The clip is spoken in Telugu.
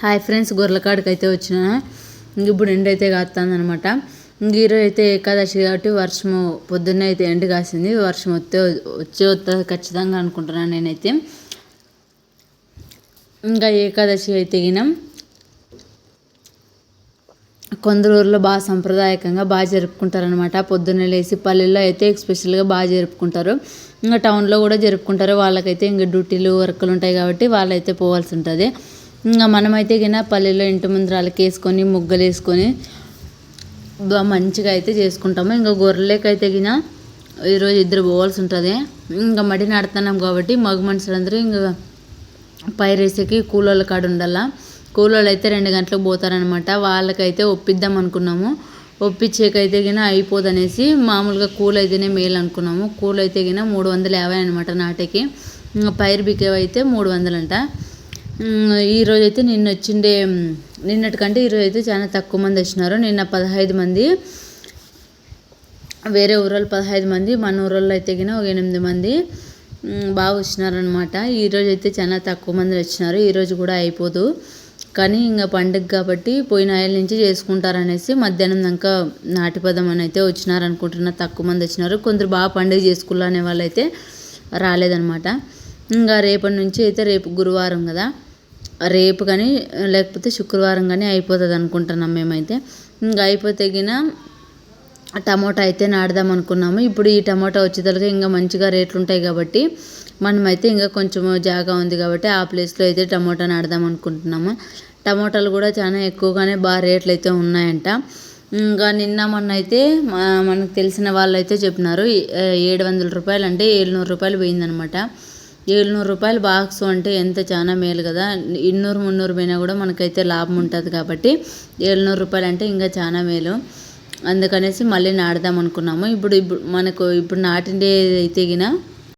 హాయ్ ఫ్రెండ్స్ గొర్రెలకాడికి అయితే వచ్చిన ఇప్పుడు ఎండ అయితే కాస్తుందనమాట ఈరోజు అయితే ఏకాదశి కాబట్టి వర్షము పొద్దున్నే అయితే ఎండ కాసింది. వర్షం వస్తే వచ్చే వస్తుంది ఖచ్చితంగా అనుకుంటున్నాను నేనైతే. ఇంకా ఏకాదశి అయితే గినం. కొందరు ఊర్లో బాగా సాంప్రదాయకంగా బాగా జరుపుకుంటారనమాట. పొద్దున్నే లేచి పల్లెల్లో అయితే ఎస్పెషల్గా బాగా జరుపుకుంటారు. ఇంకా టౌన్లో కూడా జరుపుకుంటారు. వాళ్ళకైతే ఇంకా డ్యూటీలు వర్కులు ఉంటాయి కాబట్టి వాళ్ళైతే పోవాల్సి ఉంటుంది. ఇంకా మనమైతే గిన పల్లెల్లో ఇంటి ముందర వాళ్ళకి వేసుకొని ముగ్గలు వేసుకొని బాగా మంచిగా అయితే చేసుకుంటాము. ఇంకా గొర్రెలకైతే గిన ఈరోజు ఇద్దరు పోవాల్సి ఉంటుంది. ఇంకా మడి నడుతున్నాం కాబట్టి మగ మనుషులందరూ ఇంకా పైరేసేకి కూలోళ్ళ కాడ ఉండాలా. కూలోళ్ళు అయితే రెండు గంటలకు పోతారనమాట వాళ్ళకైతే ఒప్పిద్దాం అనుకున్నాము. ఒప్పించేకైతే గిన అయిపోదనేసి మామూలుగా కూల్ అయితేనే మేలు అనుకున్నాము. కూల్ అయితే గిన మూడు వందల యాభై అనమాట నాటికి. ఇంకా పైరు బికేవైతే మూడు వందలంట. ఈరోజు అయితే నిన్న వచ్చిండే నిన్నటికంటే ఈరోజు అయితే చాలా తక్కువ మంది వచ్చినారు. నిన్న పదహైదు మంది వేరే ఊరోళ్ళు పదహైదు మంది మన ఊరోళ్ళు అయితే గిన ఒక ఎనిమిది మంది బాగా వచ్చినారనమాట ఈరోజు అయితే చాలా తక్కువ మంది వచ్చినారు. ఈరోజు కూడా అయిపోదు. కానీ ఇంకా పండుగ కాబట్టి పోయిన ఏళ్ళ నుంచి చేసుకుంటారనేసి మధ్యాహ్నం దాకా నాటిపదం అని అయితే వచ్చినారనుకుంటున్నా. తక్కువ మంది వచ్చినారు. కొందరు బాగా పండుగ చేసుకున్నారనే వాళ్ళు అయితే రాలేదనమాట ఇంకా రేపటి నుంచి అయితే రేపు గురువారం కదా. రేపు కానీ లేకపోతే శుక్రవారం కానీ అయిపోతుంది అనుకుంటున్నాం మేమైతే. ఇంకా అయిపోతే గిన టమోటా అయితే నాడదాం అనుకున్నాము. ఇప్పుడు ఈ టమోటా వచ్చేతలకి ఇంకా మంచిగా రేట్లు ఉంటాయి కాబట్టి మనమైతే ఇంకా కొంచెం జాగా ఉంది కాబట్టి ఆ ప్లేస్లో అయితే టమోటా నాడదాం అనుకుంటున్నాము. టమోటాలు కూడా చాలా ఎక్కువగానే బాగా రేట్లు అయితే ఉన్నాయంట. ఇంకా నిన్న మొన్న అయితే మనకు తెలిసిన వాళ్ళు అయితే చెప్పినారు ఏడు వందల రూపాయలు అంటే ఏడునూరు రూపాయలు పోయిందనమాట. ఏడునూరు రూపాయలు బాక్స్ అంటే ఎంత? చాలా మేలు కదా. ఇన్నూరు మున్నూరు పోయినా కూడా మనకైతే లాభం ఉంటుంది కాబట్టి ఏడునూరు రూపాయలు అంటే ఇంకా చాలా మేలు. అందుకనేసి మళ్ళీ నాటుదాం అనుకున్నాము. ఇప్పుడు ఇప్పుడు మనకు ఇప్పుడు నాటిండే అయితే గిన